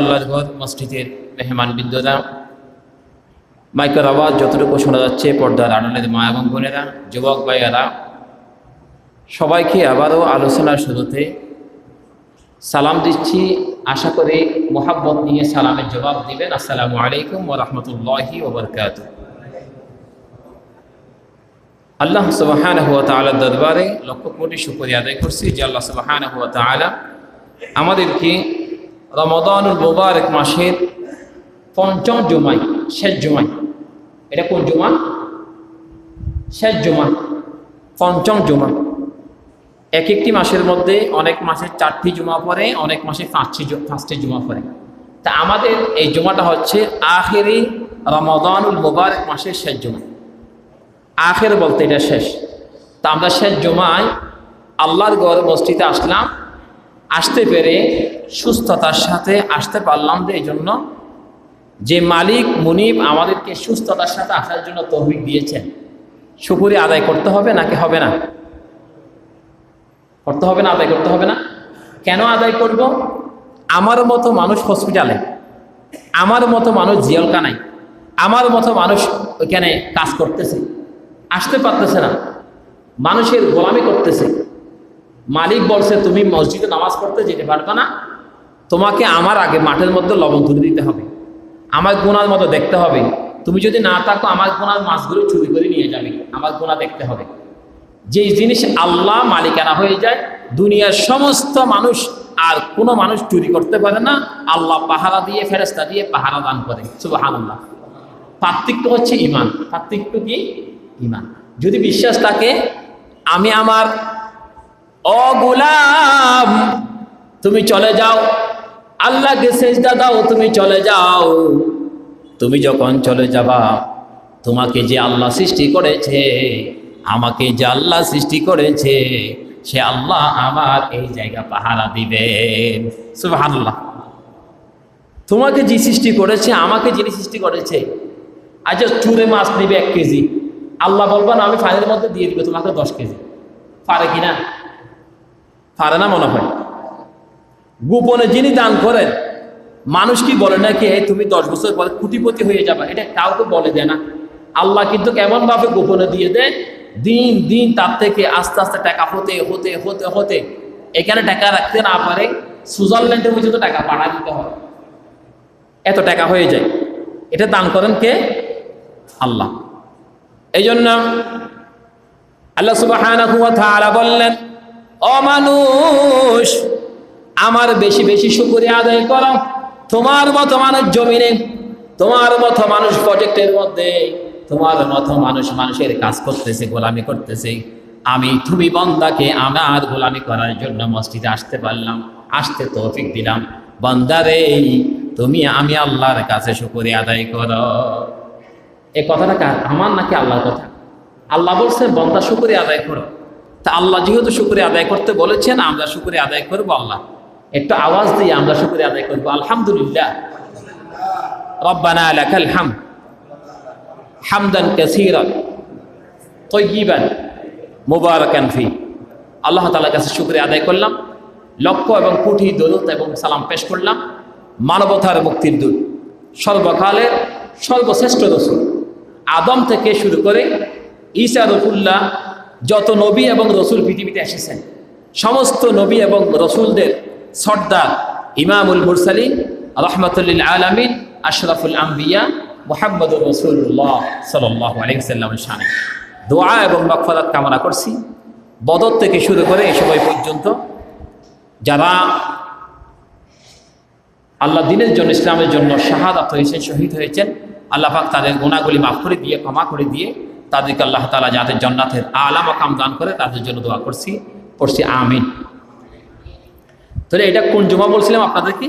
আল্লাহর ঘর, মসজিদের মেহমান মাইকের আওয়াজ যতটুকু শোনা যাচ্ছে, পর্দার আড়ালের মা এবং বোনেরা যুবক ভাইয়েরা, সবাইকে আবারও আলোচনার শুরুতে সালাম দিচ্ছি। আশা করি মোহাব্বত নিয়ে সালামের জবাব দিবেন। আসসালামু আলাইকুম ও রহমতুল্লাহি ওবরকাত আল্লাহ সুবাহান হুয়া তালার দরবারে লক্ষ কোটি শুক্রিয়া আদায় করছি যে আল্লাহ সুবাহান হুয়া তালা আমাদেরকে রমদানুল মুবারক মাসের পঞ্চম জুমাই, শেষ জুমাই। এটা কোন জুমা? শেষ জুমা, পঞ্চম জুমা। এক একটি মাসের মধ্যে অনেক মাসে চারটি জুমা পড়ে, অনেক মাসে পাঁচটি পাঁচটি জুমা পড়ে। তা আমাদের এই জুমাটা হচ্ছে আখেরি রমদানুল মুবারক মাসের শেষ জুমা। আখের বলতে এটা শেষ। তা আমরা শেষ জুমায় আল্লাহর গড় মসজিদে আসলাম আসতে পেরে সুস্থতার সাথে আসতে পারলাম যে এই জন্য। যে মালিক মুনিব আমাদেরকে সুস্থতার সাথে আসার জন্য তহবিক দিয়েছেন। শুকুরি আদায় করতে হবে নাকি হবে না? করতে হবে না, আদায় করতে হবে না। কেন আদায় করব? আমার মতো মানুষ হসপিটালে, আমার মতো মানুষ জিয়লকানায় আমার মতো মানুষ ওইখানে কাজ করতেছে, আসতে পারতেছে না, মানুষের গোলামি করতেছে। মালিক বলছে, তুমি মসজিদে নামাজ পড়তে যেতে পারবে না। তোমাকে আমার আগে মাঠের মধ্যে লবণ তুলে দিতে হবে। আমার গুণার মতো দেখতে হবে। তুমি যদি না থাকো, আমার গুণার মাছগুলো চুরি করে নিয়ে যাবে। আমার গোনা দেখতে হবে। যে জিনিস আল্লাহ মালিকানা হয়ে যায়, দুনিয়ার সমস্ত মানুষ আর কোনো মানুষ চুরি করতে পারে না। আল্লাহ পাহারা দিয়ে ফেরেস্তা দিয়ে পাহারা দান করে। সুবাহান আল্লাহ পার্থক্য হচ্ছে ইমান পার্থক্য কি? ইমান যদি বিশ্বাস থাকে, আমি আমার অগুলাম তুমি চলে যাও। আল্লাহকে সেজদা দাও, তুমি চলে যাও। তুমি যখন চলে যাবা, তোমাকে যে আল্লাহ সৃষ্টি করেছে, আমাকে যে আল্লাহ সৃষ্টি করেছে, সে আল্লাহ আমার এই জায়গা পাহারা দিবেন সুবহানাল্লাহ। তোমাকে যে সৃষ্টি করেছে, আমাকে যিনি সৃষ্টি করেছে আজ চুরে মাছ নিবে এক কেজি। আল্লাহ বলবেন আমি ফাইনের মধ্যে দিয়ে দিবে, তোমাকে দশ কেজি। পারে কিনা পারে না মনে হয়। গোপনে যিনি দান করেন, মানুষ কি বলে নাকি এই তুমি দশ বছর পরে কুটিপতি হয়ে যাবে? এটা কাউকে বলে দেয় না। আল্লাহ কিন্তু কেমন ভাবে গোপনে দিয়ে দেয়? দিন দিন তার থেকে আস্তে আস্তে টাকা হতে হতে হতে হতে। এখানে টাকা রাখতে না পারে সুইজারল্যান্ডে পর্যন্ত টাকা পাঠা দিতে হয়। এত টাকা হয়ে যায়। এটা দান করেন কে? আল্লাহ। এই জন্য আল্লাহ তাআলা বললেন ও মানুষ আমার বেশি বেশি শুকরিয়া আদায় করো তোমার মতো মানুষ জমিনে, তোমার মতো মানুষ প্রজেক্টের মধ্যে, তোমার মতো মানুষ মানুষের কাজ করতেছে, গোলামি করতেছে। আমি তুমি বন্দাকে আমার গোলামি করার জন্য মসজিদে আসতে পারলাম, আসতে তৌফিক দিলাম। বন্দারে, তুমি আমি আল্লাহর কাছে শুকরিয়া আদায় করো। এই কথাটা আমার নাকি আল্লাহর কথা? আল্লাহ বলছে, বন্দা শুকরিয়া আদায় করো। তা আল্লাহ যেহেতু শুকরিয়া আদায় করতে বলেছেন, আমরা শুকরিয়া আদায় করব আল্লাহ। একটু আওয়াজ দিয়ে আমরা শুকরিয়া আদায় করব। আলহামদুলিল্লাহ। রব্বানা লাকাল হাম হামদান কাসীরান, তৈয়িবান, মুবারাকান ফি। আল্লাহ তাআলার কাছে শুকরিয়া আদায় করলাম। লক্ষ এবং কোটি দরুদ এবং সালাম পেশ করলাম। মানবতার মুক্তির দূত। সর্বকালের সর্বশ্রেষ্ঠ রসুল। আদম থেকে শুরু করে ঈসা রসুল্লাহ যত নবী এবং রসুল পৃথিবীতে এসেছেন, সমস্ত নবী এবং রসুলদের সর্দার ইমামুল মুরসালিন, রহমতুল্লিল আলমিন, আশরাফুল আম্বিয়া মোহাম্মদ রসুল্লাহ সাল্লাহ আলহিসাল্লামের সামনে। দোয়া এবং মকফরাত কামনা করছি। বদর থেকে শুরু করে এই সময় পর্যন্ত যারা আল্লাহ দিনের জন্য, ইসলামের জন্য শাহাদাত হয়েছেন, শহীদ হয়েছেন, আল্লাহ পাক তাদের গুণাগুলি মাফ করে দিয়ে, ক্ষমা করে দিয়ে তাদেরকে আল্লাহ তালা যাদের জন্নাথের আলাম মাকাম দান করে, তাদের জন্য দোয়া করছি, পড়ছি, আমিন। তাহলে এটা কোন জুমা বলছিলাম আপনাদেরকে?